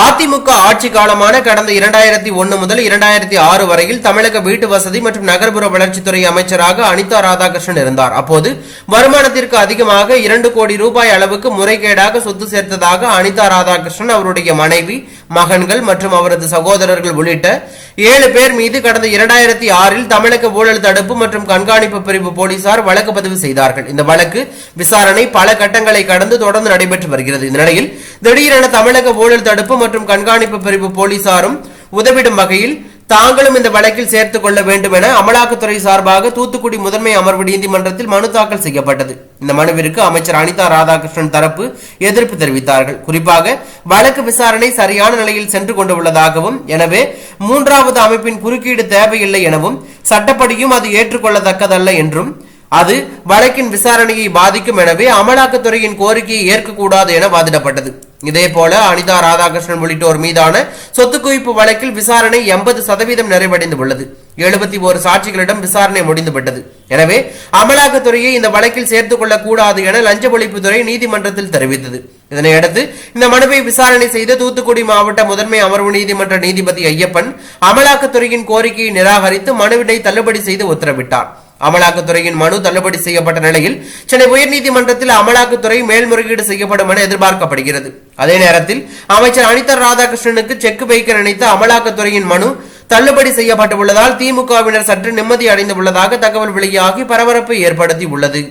அதிமுக ஆட்சி காலமான கடந்த இரண்டாயிரத்தி ஒன்று முதல் இரண்டாயிரத்தி ஆறு வரையில் தமிழக வீட்டு வசதி மற்றும் நகர்ப்புற வளர்ச்சித்துறை அமைச்சராக அனிதா ராதாகிருஷ்ணன் இருந்தார். அப்போது வருமானத்திற்கு அதிகமாக இரண்டு கோடி ரூபாய் அளவுக்கு முறைகேடாக சொத்து சேர்த்ததாக அனிதா ராதாகிருஷ்ணன் அவருடைய மனைவி மகன்கள் மற்றும் அவரது சகோதரர்கள் உள்ளிட்ட ஏழு பேர் மீது கடந்த இரண்டாயிரத்தி ஆறில் தமிழக ஊழல் தடுப்பு மற்றும் கண்காணிப்பு பிரிவு போலீசார் வழக்கு பதிவு செய்தார்கள். இந்த வழக்கு விசாரணை பல கட்டங்களை கடந்து தொடர்ந்து நடைபெற்று வருகிறது. இந்த நிலையில் திடீரென தமிழக ஊழல் தடுப்பு மற்றும் கண்காணிப்பு பிரிவு போலீசாரும் உதவிடும் வகையில் தாங்களும் இந்த வழக்கில் சேர்த்துக் கொள்ள வேண்டும் என அமலாக்கத்துறை சார்பாக தூத்துக்குடி முதன்மை அமர்வு நீதிமன்றத்தில் மனு தாக்கல் செய்யப்பட்டது. இந்த மனுவிற்கு அமைச்சர் அனிதா ராதாகிருஷ்ணன் தரப்பு எதிர்ப்பு தெரிவித்தார்கள். குறிப்பாக வழக்கு விசாரணை சரியான நிலையில் சென்று கொண்டுள்ளதாகவும் எனவே மூன்றாவது அமைப்பின் குறுக்கீடு தேவையில்லை எனவும் சட்டப்படியும் அது ஏற்றுக்கொள்ளத்தக்கதல்ல என்றும் அது வழக்கின் விசாரணையை பாதிக்கும் எனவே அமலாக்கத்துறையின் கோரிக்கையை ஏற்கக்கூடாது என வாதிடப்பட்டது. இதேபோல அனிதா ராதாகிருஷ்ணன் உள்ளிட்டோர் மீதான சொத்து குவிப்பு வழக்கில் விசாரணை எண்பது சதவீதம் நிறைவடைந்து உள்ளது எழுபத்தி ஒரு சாட்சிகளிடம் விசாரணை முடிந்துவிட்டது. எனவே அமலாக்கத்துறையை இந்த வழக்கில் சேர்த்துக் கொள்ளக்கூடாது என லஞ்ச ஒழிப்புத்துறை நீதிமன்றத்தில் தெரிவித்தது. இதனையடுத்து இந்த மனுவை விசாரணை செய்த தூத்துக்குடி மாவட்ட முதன்மை அமர்வு நீதிமன்ற நீதிபதி ஐயப்பன் அமலாக்கத்துறையின் கோரிக்கையை நிராகரித்து மனுவினை தள்ளுபடி செய்து உத்தரவிட்டார். அமலாக்கத்துறையின் மனு தள்ளுபடி செய்யப்பட்ட நிலையில் சென்னை உயர்நீதிமன்றத்தில் அமலாக்கத்துறை மேல்முறையீடு செய்யப்படும் என எதிர்பார்க்கப்படுகிறது. அதே நேரத்தில் அமைச்சர் அனிதா ராதாகிருஷ்ணனுக்கு செக் வைக்க நினைத்த அமலாக்கத்துறையின் மனு தள்ளுபடி செய்யப்பட்டுள்ளதால் திமுகவினர் சற்று நிம்மதி அடைந்துள்ளதாக தகவல் வெளியாகி பரபரப்பை ஏற்படுத்தி உள்ளது.